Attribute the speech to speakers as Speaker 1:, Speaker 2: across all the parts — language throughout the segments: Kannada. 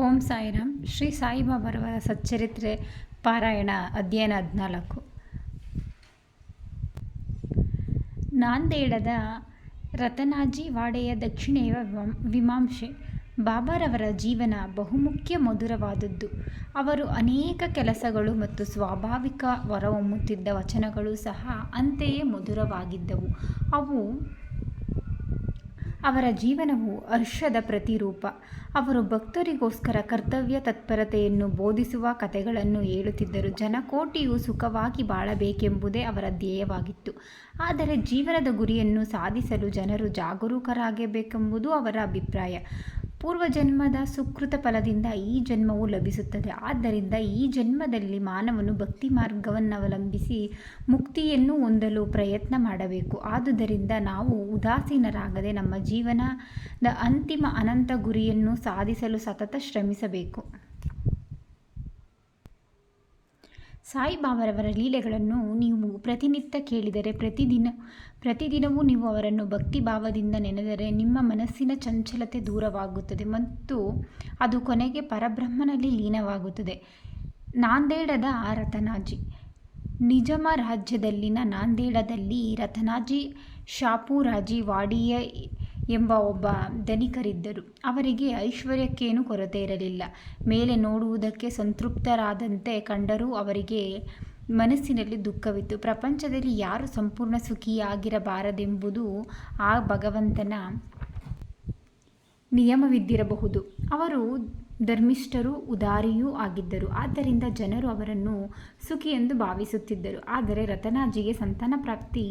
Speaker 1: ಓಂ ಸಾಯಿರಾಮ್. ಶ್ರೀ ಸಾಯಿಬಾಬಾರವರ ಸಚ್ಚರಿತ್ರೆ ಪಾರಾಯಣ ಅಧ್ಯಯನ ಹದಿನಾಲ್ಕು. ನಾಂದೇಡದ ರತನಾಜಿ ವಾಡೆಯ ದಕ್ಷಿಣೆಯ ವಿಮ, ವಿಮಾಂಶೆ ಬಾಬಾರವರ ಜೀವನ ಬಹುಮುಖ್ಯ ಮಧುರವಾದದ್ದು. ಅವರು ಅನೇಕ ಕೆಲಸಗಳು ಮತ್ತು ಸ್ವಾಭಾವಿಕ ಹೊರಹೊಮ್ಮುತ್ತಿದ್ದ ವಚನಗಳು ಸಹ ಅಂತೆಯೇ ಮಧುರವಾಗಿದ್ದವು. ಅವು ಅವರ ಜೀವನವು ಹರ್ಷದ ಪ್ರತಿರೂಪ. ಅವರು ಭಕ್ತರಿಗೋಸ್ಕರ ಕರ್ತವ್ಯ ತತ್ಪರತೆಯನ್ನು ಬೋಧಿಸುವ ಕಥೆಗಳನ್ನು ಹೇಳುತ್ತಿದ್ದರು. ಜನಕೋಟಿಯು ಸುಖವಾಗಿ ಬಾಳಬೇಕೆಂಬುದೇ ಅವರ ಧ್ಯೇಯವಾಗಿತ್ತು. ಆದರೆ ಜೀವನದ ಗುರಿಯನ್ನು ಸಾಧಿಸಲು ಜನರು ಜಾಗರೂಕರಾಗಬೇಕೆಂಬುದು ಅವರ ಅಭಿಪ್ರಾಯ. ಪೂರ್ವಜನ್ಮದ ಸುಕೃತ ಫಲದಿಂದ ಈ ಜನ್ಮವು ಲಭಿಸುತ್ತದೆ. ಆದ್ದರಿಂದ ಈ ಜನ್ಮದಲ್ಲಿ ಮಾನವನು ಭಕ್ತಿ ಮಾರ್ಗವನ್ನವಲಂಬಿಸಿ ಮುಕ್ತಿಯನ್ನು ಹೊಂದಲು ಪ್ರಯತ್ನ ಮಾಡಬೇಕು. ಆದುದರಿಂದ ನಾವು ಉದಾಸೀನರಾಗದೆ ನಮ್ಮ ಜೀವನದ ಅಂತಿಮ ಅನಂತ ಗುರಿಯನ್ನು ಸಾಧಿಸಲು ಸತತ ಶ್ರಮಿಸಬೇಕು. ಸಾಯಿಬಾಬಾರವರ ಲೀಲೆಗಳನ್ನು ನೀವು ಪ್ರತಿನಿತ್ಯ ಕೇಳಿದರೆ ಪ್ರತಿದಿನ, ಪ್ರತಿದಿನವೂ ನೀವು ಅವರನ್ನು ಭಕ್ತಿ ಭಾವದಿಂದ ನೆನೆದರೆ ನಿಮ್ಮ ಮನಸ್ಸಿನ ಚಂಚಲತೆ ದೂರವಾಗುತ್ತದೆ ಮತ್ತು ಅದು ಕೊನೆಗೆ ಪರಬ್ರಹ್ಮನಲ್ಲಿ ಲೀನವಾಗುತ್ತದೆ. ನಾಂದೇಡದ ರತನಾಜಿ. ನಿಜಮ ರಾಜ್ಯದಲ್ಲಿನ ನಾಂದೇಡದಲ್ಲಿ ರತನಾಜಿ ಶಾಪುರಾಜಿ ವಾಡಿಯ ಎಂಬ ಒಬ್ಬ ಧನಿಕರಿದ್ದರು. ಅವರಿಗೆ ಐಶ್ವರ್ಯಕ್ಕೇನೂ ಕೊರತೆ ಇರಲಿಲ್ಲ. ಮೇಲೆ ನೋಡುವುದಕ್ಕೆ ಸಂತೃಪ್ತರಾದಂತೆ ಕಂಡರೂ ಅವರಿಗೆ ಮನಸ್ಸಿನಲ್ಲಿ ದುಃಖವಿತ್ತು. ಪ್ರಪಂಚದಲ್ಲಿ ಯಾರು ಸಂಪೂರ್ಣ ಸುಖಿಯಾಗಿರಬಾರದೆಂಬುದು ಆ ಭಗವಂತನ ನಿಯಮವಿದ್ದಿರಬಹುದು. ಅವರು ಧರ್ಮಿಷ್ಠರೂ ಉದಾರಿಯೂ ಆಗಿದ್ದರು. ಆದ್ದರಿಂದ ಜನರು ಅವರನ್ನು ಸುಖಿ ಎಂದು ಭಾವಿಸುತ್ತಿದ್ದರು. ಆದರೆ ರತನಾಜಿಗೆ ಸಂತಾನ ಪ್ರಾಪ್ತಿ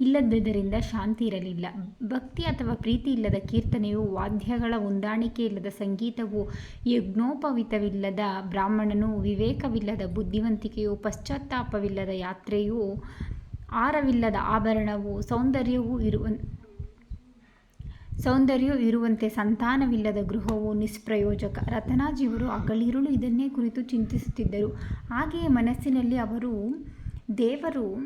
Speaker 1: ಇಲ್ಲದ್ದರಿಂದ ಶಾಂತಿ ಇರಲಿಲ್ಲ. ಭಕ್ತಿ ಅಥವಾ ಪ್ರೀತಿ ಇಲ್ಲದ ಕೀರ್ತನೆಯು ವಾದ್ಯಗಳ ಹೊಂದಾಣಿಕೆ ಇಲ್ಲದ ಸಂಗೀತವು ಯಜ್ಞೋಪವಿತವಿಲ್ಲದ ಬ್ರಾಹ್ಮಣನು ವಿವೇಕವಿಲ್ಲದ ಬುದ್ಧಿವಂತಿಕೆಯು ಪಶ್ಚಾತ್ತಾಪವಿಲ್ಲದ ಯಾತ್ರೆಯು ಆರವಿಲ್ಲದ ಆಭರಣವು ಸೌಂದರ್ಯವೂ ಇರುವ ಸೌಂದರ್ಯ ಇರುವಂತೆ ಸಂತಾನವಿಲ್ಲದ ಗೃಹವು ನಿಷ್ಪ್ರಯೋಜಕ. ರತನಾಜಿಯವರು ಹಗಲಿರುಳು ಇದನ್ನೇ ಕುರಿತು ಚಿಂತಿಸುತ್ತಿದ್ದರು. ಹಾಗೆಯೇ ಮನಸ್ಸಿನಲ್ಲಿ ಅವರು, ದೇವರು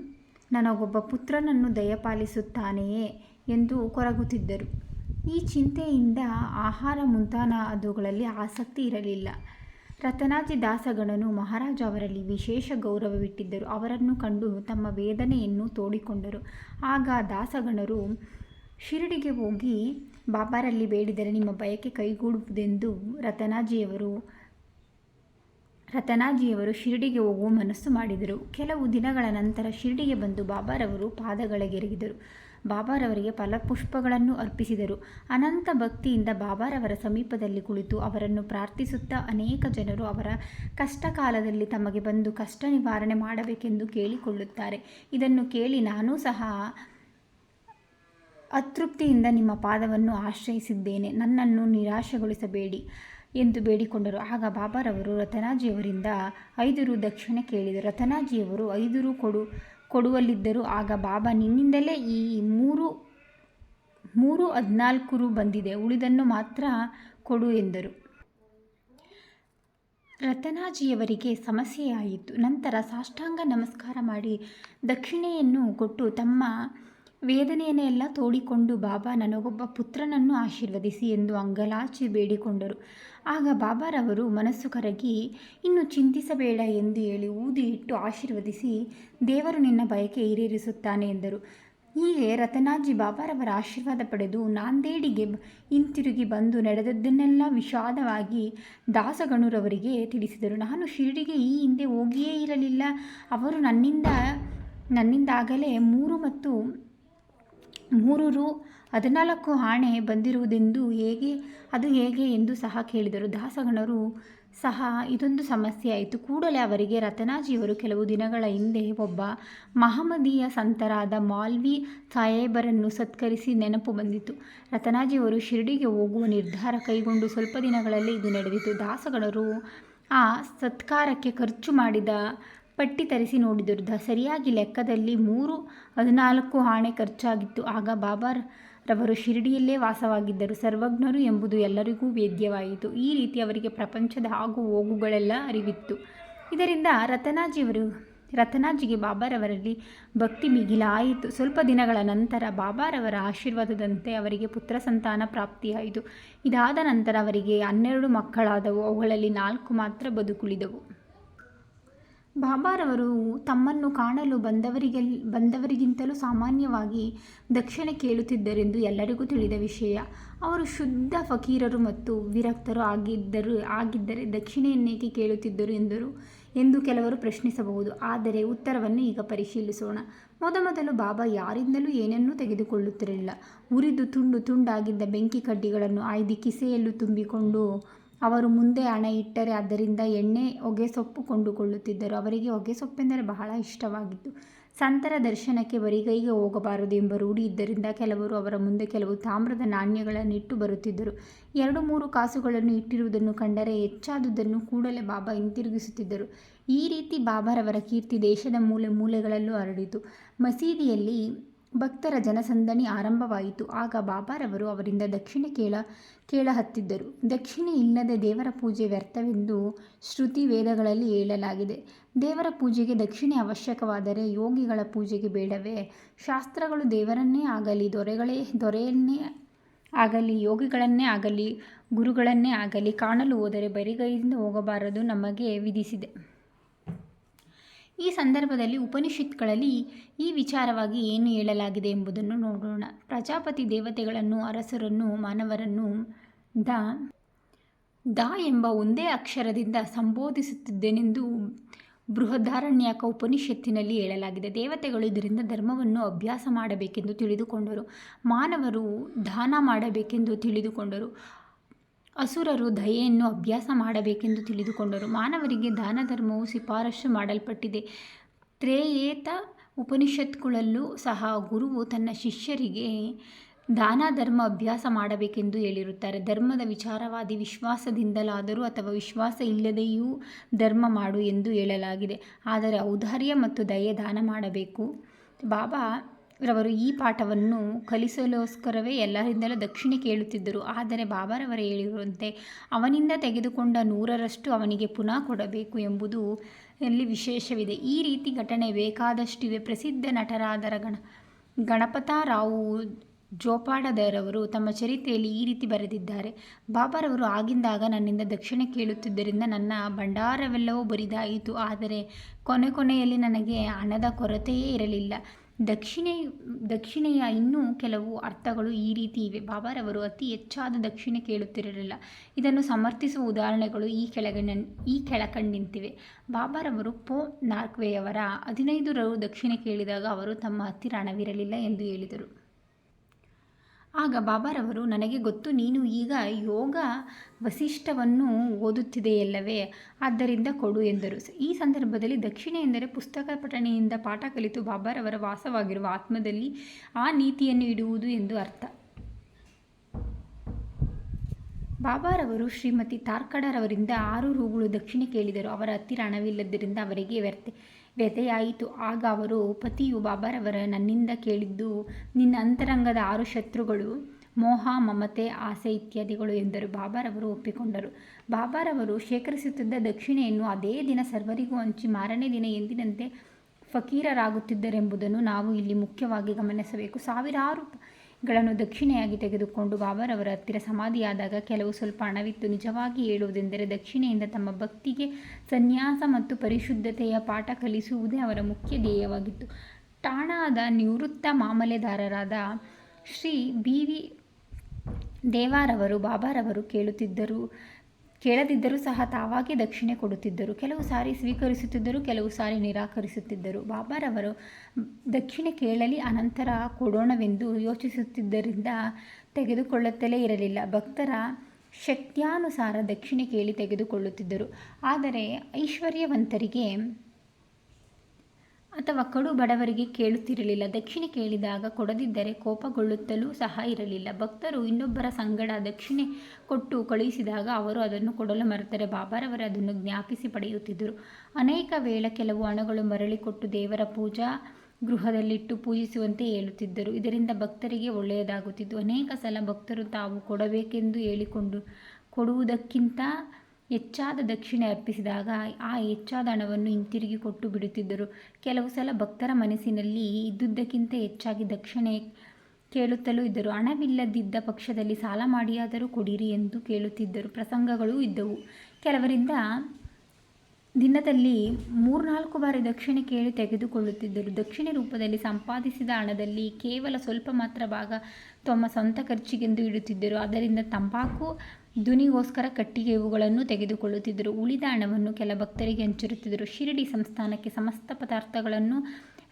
Speaker 1: ನನಗೊಬ್ಬ ಪುತ್ರನನ್ನು ದಯಪಾಲಿಸುತ್ತಾನೆಯೇ ಎಂದು ಕೊರಗುತ್ತಿದ್ದರು. ಈ ಚಿಂತೆಯಿಂದ ಆಹಾರ ಮುಂತಾದವುಗಳಲ್ಲಿ ಆಸಕ್ತಿ ಇರಲಿಲ್ಲ. ರತನಾಜಿ ದಾಸಗಣನು ಮಹಾರಾಜ ಅವರಲ್ಲಿ ವಿಶೇಷ ಗೌರವವಿಟ್ಟಿದ್ದರು. ಅವರನ್ನು ಕಂಡು ತಮ್ಮ ವೇದನೆಯನ್ನು ತೋಡಿಕೊಂಡರು. ಆಗ ದಾಸಗಣರು ಶಿರಡಿಗೆ ಹೋಗಿ ಬಾಬಾರಲ್ಲಿ ಬೇಡಿದರೆ ನಿಮ್ಮ ಬಯಕೆ ಕೈಗೂಡುವುದೆಂದು ರತನಾಜಿಯವರು ರತನಾಜಿಯವರು ಶಿರಡಿಗೆ ಹೋಗುವ ಮನಸ್ಸು ಮಾಡಿದರು. ಕೆಲವು ದಿನಗಳ ನಂತರ ಶಿರಡಿಗೆ ಬಂದು ಬಾಬಾರವರು ಪಾದಗಳಿಗೆರಗಿದರು ಬಾಬಾರವರಿಗೆ ಫಲಪುಷ್ಪಗಳನ್ನು ಅರ್ಪಿಸಿದರು. ಅನಂತ ಭಕ್ತಿಯಿಂದ ಬಾಬಾರವರ ಸಮೀಪದಲ್ಲಿ ಕುಳಿತು ಅವರನ್ನು ಪ್ರಾರ್ಥಿಸುತ್ತಾ ಅನೇಕ ಜನರು ಅವರ ಕಷ್ಟ ಕಾಲದಲ್ಲಿ ತಮಗೆ ಬಂದು ಕಷ್ಟ ನಿವಾರಣೆ ಮಾಡಬೇಕೆಂದು ಕೇಳಿಕೊಳ್ಳುತ್ತಾರೆ. ಇದನ್ನು ಕೇಳಿ ನಾನೂ ಸಹ ಅತೃಪ್ತಿಯಿಂದ ನಿಮ್ಮ ಪಾದವನ್ನು ಆಶ್ರಯಿಸಿದ್ದೇನೆ. ನನ್ನನ್ನು ನಿರಾಶೆಗೊಳಿಸಬೇಡಿ ಎಂದು ಬೇಡಿಕೊಂಡರು. ಆಗ ಬಾಬಾರವರು ರತನಾಜಿಯವರಿಂದ ಐದು ರು ದಕ್ಷಿಣೆ ಕೇಳಿದರು. ರತನಾಜಿಯವರು ಐದು ರು ಕೊಡು, ಕೊಡುವಲ್ಲಿದ್ದರು. ಆಗ ಬಾಬಾ, ನಿನ್ನಿಂದಲೇ ಈ ಮೂರು ಮೂರು ಹದಿನಾಲ್ಕು ರು ಬಂದಿದೆ. ಉಳಿದನ್ನು ಮಾತ್ರ ಕೊಡು ಎಂದರು. ರತನಾಜಿಯವರಿಗೆ ಸಮಸ್ಯೆಯಾಯಿತು. ನಂತರ ಸಾಷ್ಟಾಂಗ ನಮಸ್ಕಾರ ಮಾಡಿ ದಕ್ಷಿಣೆಯನ್ನು ಕೊಟ್ಟು ತಮ್ಮ ವೇದನೆಯನ್ನೆಲ್ಲ ತೋಡಿಕೊಂಡು ಬಾಬಾ ನನಗೊಬ್ಬ ಪುತ್ರನನ್ನು ಆಶೀರ್ವದಿಸಿ ಎಂದು ಅಂಗಲಾಚಿ ಬೇಡಿಕೊಂಡರು. ಆಗ ಬಾಬಾರವರು ಮನಸ್ಸು ಕರಗಿ, ಇನ್ನು ಚಿಂತಿಸಬೇಡ ಎಂದು ಹೇಳಿ ಊದಿ ಇಟ್ಟು ಆಶೀರ್ವದಿಸಿ ದೇವರು ನಿನ್ನ ಬಯಕೆ ಈಡೇರಿಸುತ್ತಾನೆ ಎಂದರು. ಹೀಗೆ ರತನಾಜಿ ಬಾಬಾರವರ ಆಶೀರ್ವಾದ ಪಡೆದು ನಾಂದೇಡಿಗೆ ಹಿಂತಿರುಗಿ ಬಂದು ನಡೆದದ್ದನ್ನೆಲ್ಲ ವಿಷಾದವಾಗಿ ದಾಸಗಣುರವರಿಗೆ ತಿಳಿಸಿದರು. ನಾನು ಶಿರಡಿಗೆ ಈ ಹಿಂದೆ ಹೋಗಿಯೇ ಇರಲಿಲ್ಲ. ಅವರು ನನ್ನಿಂದ, ನನ್ನಿಂದಾಗಲೇ ಮೂರು ಮತ್ತು ಮೂರು ರು ಹದಿನಾಲ್ಕು ಆಣೆ ಬಂದಿರುವುದೆಂದು ಹೇಗೆ, ಅದು ಹೇಗೆ ಎಂದು ಸಹ ಕೇಳಿದರು. ದಾಸಗಣರು ಸಹ ಇದೊಂದು ಸಮಸ್ಯೆ ಆಯಿತು ಕೂಡಲೇ ಅವರಿಗೆ ರತನಾಜಿಯವರು ಕೆಲವು ದಿನಗಳ ಹಿಂದೆ ಒಬ್ಬ ಮಹಮ್ಮದೀಯ ಸಂತರಾದ ಮಾಲ್ವಿ ಸಾಹೇಬರನ್ನು ಸತ್ಕರಿಸಿ ನೆನಪು ಬಂದಿತು. ರತನಾಜಿಯವರು ಶಿರಡಿಗೆ ಹೋಗುವ ನಿರ್ಧಾರ ಕೈಗೊಂಡು ಸ್ವಲ್ಪ ದಿನಗಳಲ್ಲಿ ಇದು ನಡೆದಿತು. ದಾಸಗಣರು ಆ ಸತ್ಕಾರಕ್ಕೆ ಖರ್ಚು ಮಾಡಿದ ಪಟ್ಟಿ ತರಿಸಿ ನೋಡಿದರು. ಸರಿಯಾಗಿ ಲೆಕ್ಕದಲ್ಲಿ ಮೂರು, ಹದಿನಾಲ್ಕು ಆಣೆ ಖರ್ಚಾಗಿತ್ತು. ಆಗ ಬಾಬಾರವರು ಶಿರಡಿಯಲ್ಲೇ ವಾಸವಾಗಿದ್ದರು. ಸರ್ವಜ್ಞರು ಎಂಬುದು ಎಲ್ಲರಿಗೂ ವೇದ್ಯವಾಯಿತು. ಈ ರೀತಿ ಅವರಿಗೆ ಪ್ರಪಂಚದ ಆಗು ಹೋಗುಗಳೆಲ್ಲ ಅರಿವಿತ್ತು. ಇದರಿಂದ ರತನಾಜಿಯವರು, ರತನಾಜಿಗೆ ಬಾಬಾರವರಲ್ಲಿ ಭಕ್ತಿ ಮಿಗಿಲಾಯಿತು ಸ್ವಲ್ಪ ದಿನಗಳ ನಂತರ ಬಾಬಾರವರ ಆಶೀರ್ವಾದದಂತೆ ಅವರಿಗೆ ಪುತ್ರ ಸಂತಾನ ಪ್ರಾಪ್ತಿಯಾಯಿತು. ಇದಾದ ನಂತರ ಅವರಿಗೆ ಹನ್ನೆರಡು ಮಕ್ಕಳಾದವು. ಅವುಗಳಲ್ಲಿ ನಾಲ್ಕು ಮಾತ್ರ ಬದುಕುಳಿದವು. ಬಾಬಾರವರು ತಮ್ಮನ್ನು ಕಾಣಲು ಬಂದವರಿಗೆ ಬಂದವರಿಗಿಂತಲೂ ಸಾಮಾನ್ಯವಾಗಿ ದಕ್ಷಿಣೆ ಕೇಳುತ್ತಿದ್ದರೆಂದು ಎಲ್ಲರಿಗೂ ತಿಳಿದ ವಿಷಯ. ಅವರು ಶುದ್ಧ ಫಕೀರರು ಮತ್ತು ವಿರಕ್ತರು ಆಗಿದ್ದರು, ಆಗಿದ್ದರೆ ದಕ್ಷಿಣೆಯನ್ನೇಕೆ ಕೇಳುತ್ತಿದ್ದರು ಎಂದರು ಎಂದು ಕೆಲವರು ಪ್ರಶ್ನಿಸಬಹುದು. ಆದರೆ ಉತ್ತರವನ್ನು ಈಗ ಪರಿಶೀಲಿಸೋಣ. ಮೊದಮೊದಲು ಬಾಬಾ ಯಾರಿಂದಲೂ ಏನನ್ನೂ ತೆಗೆದುಕೊಳ್ಳುತ್ತಿರಲಿಲ್ಲ. ಉರಿದು ತುಂಡು ತುಂಡಾಗಿದ್ದ ಬೆಂಕಿ ಕಡ್ಡಿಗಳನ್ನು ಆಯ್ದು ಕಿಸೆಯಲ್ಲೂ ತುಂಬಿಕೊಂಡು ಅವರು ಮುಂದೆ ಹಣ ಇಟ್ಟರೆ ಅದರಿಂದ ಎಣ್ಣೆ ಹೊಗೆಸೊಪ್ಪು ಕೊಂಡುಕೊಳ್ಳುತ್ತಿದ್ದರು. ಅವರಿಗೆ ಹೊಗೆಸೊಪ್ಪೆಂದರೆ ಬಹಳ ಇಷ್ಟವಾಗಿತ್ತು. ಸಂತರ ದರ್ಶನಕ್ಕೆ ಬರಿಗೈಗೆ ಹೋಗಬಾರದು ಎಂಬ ರೂಢಿ ಇದ್ದರಿಂದ ಕೆಲವರು ಅವರ ಮುಂದೆ ಕೆಲವು ತಾಮ್ರದ ನಾಣ್ಯಗಳನ್ನು ಇಟ್ಟು ಬರುತ್ತಿದ್ದರು. ಎರಡು ಮೂರು ಕಾಸುಗಳನ್ನು ಇಟ್ಟಿರುವುದನ್ನು ಕಂಡರೆ ಹೆಚ್ಚಾದುದನ್ನು ಕೂಡಲೇ ಬಾಬಾ ಹಿಂತಿರುಗಿಸುತ್ತಿದ್ದರು. ಈ ರೀತಿ ಬಾಬಾರವರ ಕೀರ್ತಿ ದೇಶದ ಮೂಲೆ ಮೂಲೆಗಳಲ್ಲೂ ಹರಡಿತು. ಮಸೀದಿಯಲ್ಲಿ ಭಕ್ತರ ಜನಸಂದಣಿ ಆರಂಭವಾಯಿತು. ಆಗ ಬಾಬಾರವರು ಅವರಿಂದ ದಕ್ಷಿಣೆ ಕೇಳ, ಕೇಳಹತ್ತಿದ್ದರು. ದಕ್ಷಿಣೆ ಇಲ್ಲದೆ ದೇವರ ಪೂಜೆ ವ್ಯರ್ಥವೆಂದು ಶ್ರುತಿ ವೇದಗಳಲ್ಲಿ ಹೇಳಲಾಗಿದೆ. ದೇವರ ಪೂಜೆಗೆ ದಕ್ಷಿಣೆ ಅವಶ್ಯಕವಾದರೆ ಯೋಗಿಗಳ ಪೂಜೆಗೆ ಬೇಡವೇ? ಶಾಸ್ತ್ರಗಳು ದೇವರನ್ನೇ ಆಗಲಿ, ದೊರೆಗಳೇ, ದೊರೆಯನ್ನೇ ಆಗಲಿ, ಯೋಗಿಗಳನ್ನೇ ಆಗಲಿ, ಗುರುಗಳನ್ನೇ ಆಗಲಿ ಕಾಣಲು ಹೋದರೆ ಬರಿಗೈಯಿಂದ ಹೋಗಬಾರದು ನಮಗೆ ವಿಧಿಸಿದೆ. ಈ ಸಂದರ್ಭದಲ್ಲಿ ಉಪನಿಷತ್ಗಳಲ್ಲಿ ಈ ವಿಚಾರವಾಗಿ ಏನು ಹೇಳಲಾಗಿದೆ ಎಂಬುದನ್ನು ನೋಡೋಣ. ಪ್ರಜಾಪತಿ ದೇವತೆಗಳನ್ನು, ಅರಸರನ್ನು, ಮಾನವರನ್ನು ದ ದ ಎಂಬ ಒಂದೇ ಅಕ್ಷರದಿಂದ ಸಂಬೋಧಿಸುತ್ತಿದ್ದೇನೆಂದು ಬೃಹದಾರಣ್ಯಕ ಉಪನಿಷತ್ತಿನಲ್ಲಿ ಹೇಳಲಾಗಿದೆ. ದೇವತೆಗಳು ಇದರಿಂದ ಧರ್ಮವನ್ನು ಅಭ್ಯಾಸ ಮಾಡಬೇಕೆಂದು ತಿಳಿದುಕೊಂಡರು. ಮಾನವರು ದಾನ ಮಾಡಬೇಕೆಂದು ತಿಳಿದುಕೊಂಡರು. ಅಸುರರು ದಯೆಯನ್ನು ಅಭ್ಯಾಸ ಮಾಡಬೇಕೆಂದು ತಿಳಿದುಕೊಂಡರು. ಮಾನವರಿಗೆ ದಾನ ಧರ್ಮವು ಶಿಫಾರಸು ಮಾಡಲ್ಪಟ್ಟಿದೆ. ತ್ರೇಯೇತ ಉಪನಿಷತ್ಗಳಲ್ಲೂ ಸಹ ಗುರುವು ತನ್ನ ಶಿಷ್ಯರಿಗೆ ದಾನ ಧರ್ಮ ಅಭ್ಯಾಸ ಮಾಡಬೇಕೆಂದು ಹೇಳಿರುತ್ತಾರೆ. ಧರ್ಮದ ವಿಚಾರವಾದಿ ವಿಶ್ವಾಸದಿಂದಲಾದರೂ ಅಥವಾ ವಿಶ್ವಾಸ ಇಲ್ಲದೆಯೂ ಧರ್ಮ ಮಾಡು ಎಂದು ಹೇಳಲಾಗಿದೆ. ಆದರೆ ಔದಾರ್ಯ ಮತ್ತು ದಯೆ ದಾನ ಮಾಡಬೇಕು. ಬಾಬಾ ರವರು ಈ ಪಾಠವನ್ನು ಕಲಿಸಲೋಸ್ಕರವೇ ಎಲ್ಲರಿಂದಲೂ ದಕ್ಷಿಣೆ ಕೇಳುತ್ತಿದ್ದರು. ಆದರೆ ಬಾಬಾರವರು ಹೇಳಿರುವಂತೆ, ಅವನಿಂದ ತೆಗೆದುಕೊಂಡ ನೂರರಷ್ಟು ಅವನಿಗೆ ಪುನಃ ಕೊಡಬೇಕು ಎಂಬುದು ಇಲ್ಲಿ ವಿಶೇಷವಿದೆ. ಈ ರೀತಿ ಘಟನೆ ಬೇಕಾದಷ್ಟಿವೆ. ಪ್ರಸಿದ್ಧ ನಟರಾದರ ಗಣ ಗಣಪತರಾವು ಜೋಪಾಡದರವರು ತಮ್ಮ ಚರಿತ್ರೆಯಲ್ಲಿ ಈ ರೀತಿ ಬರೆದಿದ್ದಾರೆ. ಬಾಬಾರವರು ಆಗಿಂದಾಗ ನನ್ನಿಂದ ದಕ್ಷಿಣೆ ಕೇಳುತ್ತಿದ್ದರಿಂದ ನನ್ನ ಭಂಡಾರವೆಲ್ಲವೂ ಬರಿದಾಯಿತು. ಆದರೆ ಕೊನೆ ಕೊನೆಯಲ್ಲಿ ನನಗೆ ಹಣದ ಕೊರತೆಯೇ ಇರಲಿಲ್ಲ. ದಕ್ಷಿಣೆ, ದಕ್ಷಿಣೆಯ ಇನ್ನೂ ಕೆಲವು ಅರ್ಥಗಳು ಈ ರೀತಿ ಇವೆ. ಬಾಬಾರವರು ಅತಿ ಹೆಚ್ಚಾದ ದಕ್ಷಿಣೆ ಕೇಳುತ್ತಿರಲಿಲ್ಲ. ಇದನ್ನು ಸಮರ್ಥಿಸುವ ಉದಾಹರಣೆಗಳು ಈ ಕೆಳಗಣ, ಈ ಕೆಳಕಂಡಿಂತಿವೆ. ಬಾಬಾರವರು ಪೋ ನಾರ್ಕ್ವೆಯವರ ಹದಿನೈದು ರವರು ದಕ್ಷಿಣೆ ಕೇಳಿದಾಗ ಅವರು ತಮ್ಮ ಹತ್ತಿರ ಹಣವಿರಲಿಲ್ಲ ಎಂದು ಹೇಳಿದರು. ಆಗ ಬಾಬಾರವರು, ನನಗೆ ಗೊತ್ತು, ನೀನು ಈಗ ಯೋಗ ವಸಿಷ್ಠವನ್ನು ಓದುತ್ತಿದೆಯಲ್ಲವೇ? ಆದ್ದರಿಂದ ಕೊಡು ಎಂದರು. ಈ ಸಂದರ್ಭದಲ್ಲಿ ದಕ್ಷಿಣ ಎಂದರೆ ಪುಸ್ತಕ ಪಠಣೆಯಿಂದ ಪಾಠ ಕಲಿತು ಬಾಬಾರವರ ವಾಸವಾಗಿರುವ ಆತ್ಮದಲ್ಲಿ ಆ ನೀತಿಯನ್ನು ಇಡುವುದು ಎಂದು ಅರ್ಥ. ಬಾಬಾರವರು ಶ್ರೀಮತಿ ತಾರ್ಕಡರವರಿಂದ ಆರು ರೂಗಳು ದಕ್ಷಿಣೆ ಕೇಳಿದರು. ಅವರ ಹತ್ತಿರ ಹಣವಿಲ್ಲದ್ದರಿಂದ ಅವರಿಗೆ ವ್ಯರ್ಥ. ವ್ಯಥೆಯಾಯಿತು. ಆಗ ಅವರು ಪತಿಯು ಬಾಬಾರವರ ನನ್ನಿಂದ ಕೇಳಿದ್ದು ನಿನ್ನ ಅಂತರಂಗದ ಆರು ಶತ್ರುಗಳು, ಮೋಹ, ಮಮತೆ, ಆಸೆ ಇತ್ಯಾದಿಗಳು ಎಂದರು. ಬಾಬಾರವರು ಒಪ್ಪಿಕೊಂಡರು. ಬಾಬಾರವರು ಶೇಖರಿಸುತ್ತಿದ್ದ ದಕ್ಷಿಣೆಯನ್ನು ಅದೇ ದಿನ ಸರ್ವರಿಗೂ ಹಂಚಿ ಮಾರನೇ ದಿನ ಎಂದಿನಂತೆ ಫಕೀರರಾಗುತ್ತಿದ್ದರೆಂಬುದನ್ನು ನಾವು ಇಲ್ಲಿ ಮುಖ್ಯವಾಗಿ ಗಮನಿಸಬೇಕು. ಸಾವಿರಾರು ಗಳನ್ನು ದಕ್ಷಿಣೆಯಾಗಿ ತೆಗೆದುಕೊಂಡು ಬಾಬರವರ ಹತ್ತಿರ ಸಮಾಧಿಯಾದಾಗ ಕೆಲವು ಸ್ವಲ್ಪ ಹಣವಿತ್ತು. ನಿಜವಾಗಿ ಹೇಳುವುದೆಂದರೆ ದಕ್ಷಿಣೆಯಿಂದ ತಮ್ಮ ಭಕ್ತಿಗೆ ಸನ್ಯಾಸ ಮತ್ತು ಪರಿಶುದ್ಧತೆಯ ಪಾಠ ಕಲಿಸುವುದೇ ಅವರ ಮುಖ್ಯ ಧ್ಯೇಯವಾಗಿತ್ತು. ಠಾಣಾದ ನಿವೃತ್ತ ಮಾಮಲೆದಾರರಾದ ಶ್ರೀ ಬಿ ವಿ ದೇವಾರವರು ಬಾಬಾರವರು ಕೇಳುತ್ತಿದ್ದರು. ಕೇಳದಿದ್ದರೂ ಸಹ ತಾವಾಗಿ ದಕ್ಷಿಣೆ ಕೊಡುತ್ತಿದ್ದರು. ಕೆಲವು ಸಾರಿ ಸ್ವೀಕರಿಸುತ್ತಿದ್ದರು, ಕೆಲವು ಸಾರಿ ನಿರಾಕರಿಸುತ್ತಿದ್ದರು. ಬಾಬಾರವರು ದಕ್ಷಿಣೆ ಕೇಳಲಿ ಅನಂತರ ಕೊಡೋಣವೆಂದು ಯೋಚಿಸುತ್ತಿದ್ದರಿಂದ ತೆಗೆದುಕೊಳ್ಳುತ್ತಲೇ ಇರಲಿಲ್ಲ. ಭಕ್ತರ ಶಕ್ತ್ಯಾನುಸಾರ ದಕ್ಷಿಣೆ ಕೇಳಿ ತೆಗೆದುಕೊಳ್ಳುತ್ತಿದ್ದರು. ಆದರೆ ಐಶ್ವರ್ಯವಂತರಿಗೆ ಅಥವಾ ಕಡು ಬಡವರಿಗೆ ಕೇಳುತ್ತಿರಲಿಲ್ಲ. ದಕ್ಷಿಣೆ ಕೇಳಿದಾಗ ಕೊಡದಿದ್ದರೆ ಕೋಪಗೊಳ್ಳುತ್ತಲೂ ಸಹ ಇರಲಿಲ್ಲ. ಭಕ್ತರು ಇನ್ನೊಬ್ಬರ ಸಂಗಡ ದಕ್ಷಿಣೆ ಕೊಟ್ಟು ಕಳುಹಿಸಿದಾಗ ಅವರು ಅದನ್ನು ಕೊಡಲು ಮರೆತರೆ. ಬಾಬಾರವರು ಅದನ್ನು ಜ್ಞಾಪಿಸಿ ಪಡೆಯುತ್ತಿದ್ದರು. ಅನೇಕ ವೇಳೆ ಕೆಲವು ಹಣಗಳು ಮರಳಿ ಕೊಟ್ಟು ದೇವರ ಪೂಜಾ ಗೃಹದಲ್ಲಿಟ್ಟು ಪೂಜಿಸುವಂತೆ ಹೇಳುತ್ತಿದ್ದರು. ಇದರಿಂದ ಭಕ್ತರಿಗೆ ಒಳ್ಳೆಯದಾಗುತ್ತಿತ್ತು. ಅನೇಕ ಸಲ ಭಕ್ತರು ತಾವು ಕೊಡಬೇಕೆಂದು ಹೇಳಿಕೊಂಡು ಕೊಡುವುದಕ್ಕಿಂತ ಹೆಚ್ಚಾದ ದಕ್ಷಿಣೆ ಅರ್ಪಿಸಿದಾಗ ಆ ಹೆಚ್ಚಾದ ಹಣವನ್ನು ಹಿಂತಿರುಗಿ ಕೊಟ್ಟು ಬಿಡುತ್ತಿದ್ದರು. ಕೆಲವು ಸಲ ಭಕ್ತರ ಮನಸ್ಸಿನಲ್ಲಿ ಇದ್ದುದಕ್ಕಿಂತ ಹೆಚ್ಚಾಗಿ ದಕ್ಷಿಣೆ ಕೇಳುತ್ತಲೂ ಇದ್ದರು. ಹಣವಿಲ್ಲದಿದ್ದ ಪಕ್ಷದಲ್ಲಿ ಸಾಲ ಮಾಡಿಯಾದರೂ ಕೊಡಿರಿ ಎಂದು ಕೇಳುತ್ತಿದ್ದರು. ಪ್ರಸಂಗಗಳೂ ಇದ್ದವು. ಕೆಲವರಿಂದ ದಿನದಲ್ಲಿ ಮೂರ್ನಾಲ್ಕು ಬಾರಿ ದಕ್ಷಿಣೆ ಕೇಳಿ ತೆಗೆದುಕೊಳ್ಳುತ್ತಿದ್ದರು. ದಕ್ಷಿಣೆ ರೂಪದಲ್ಲಿ ಸಂಪಾದಿಸಿದ ಹಣದಲ್ಲಿ ಕೇವಲ ಸ್ವಲ್ಪ ಮಾತ್ರ ಭಾಗ ತಮ್ಮ ಸ್ವಂತ ಖರ್ಚಿಗೆಂದು ಇಡುತ್ತಿದ್ದರು. ಅದರಿಂದ ತಂಬಾಕು ಧ್ವನಿಗೋಸ್ಕರ ಕಟ್ಟಿಗೆ ಇವುಗಳನ್ನು ತೆಗೆದುಕೊಳ್ಳುತ್ತಿದ್ದರು. ಉಳಿದ ಹಣವನ್ನು ಕೆಲ ಭಕ್ತರಿಗೆ ಹಂಚಿರುತ್ತಿದ್ದರು ಶಿರಡಿ ಸಂಸ್ಥಾನಕ್ಕೆ ಸಮಸ್ತ ಪದಾರ್ಥಗಳನ್ನು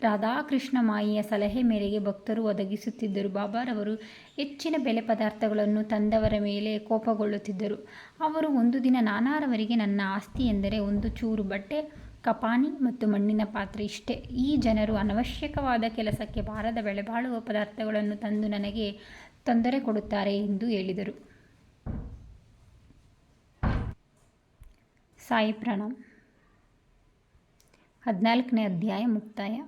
Speaker 1: ರಾಧಾಕೃಷ್ಣ ಮಾಯಿಯ ಸಲಹೆ ಮೇರೆಗೆ ಭಕ್ತರು ಒದಗಿಸುತ್ತಿದ್ದರು. ಬಾಬಾರವರು ಹೆಚ್ಚಿನ ಬೆಲೆ ಪದಾರ್ಥಗಳನ್ನು ತಂದವರ ಮೇಲೆ ಕೋಪಗೊಳ್ಳುತ್ತಿದ್ದರು. ಅವರು ಒಂದು ದಿನ ನಾನಾರವರಿಗೆ ನನ್ನ ಆಸ್ತಿ ಎಂದರೆ ಒಂದು ಚೂರು ಬಟ್ಟೆ, ಕಪಾನಿ ಮತ್ತು ಮಣ್ಣಿನ ಪಾತ್ರೆ ಇಷ್ಟೇ. ಈ ಜನರು ಅನವಶ್ಯಕವಾದ ಕೆಲಸಕ್ಕೆ ಬಾರದ ಬೆಲೆಬಾಳುವ ಪದಾರ್ಥಗಳನ್ನು ತಂದು ನನಗೆ ತೊಂದರೆ ಕೊಡುತ್ತಾರೆ ಎಂದು ಹೇಳಿದರು. ಸಾಯಿ ಪ್ರಣಾಮ್. ಹದಿನಾಲ್ಕನೇ ಅಧ್ಯಾಯ ಮುಕ್ತಾಯ.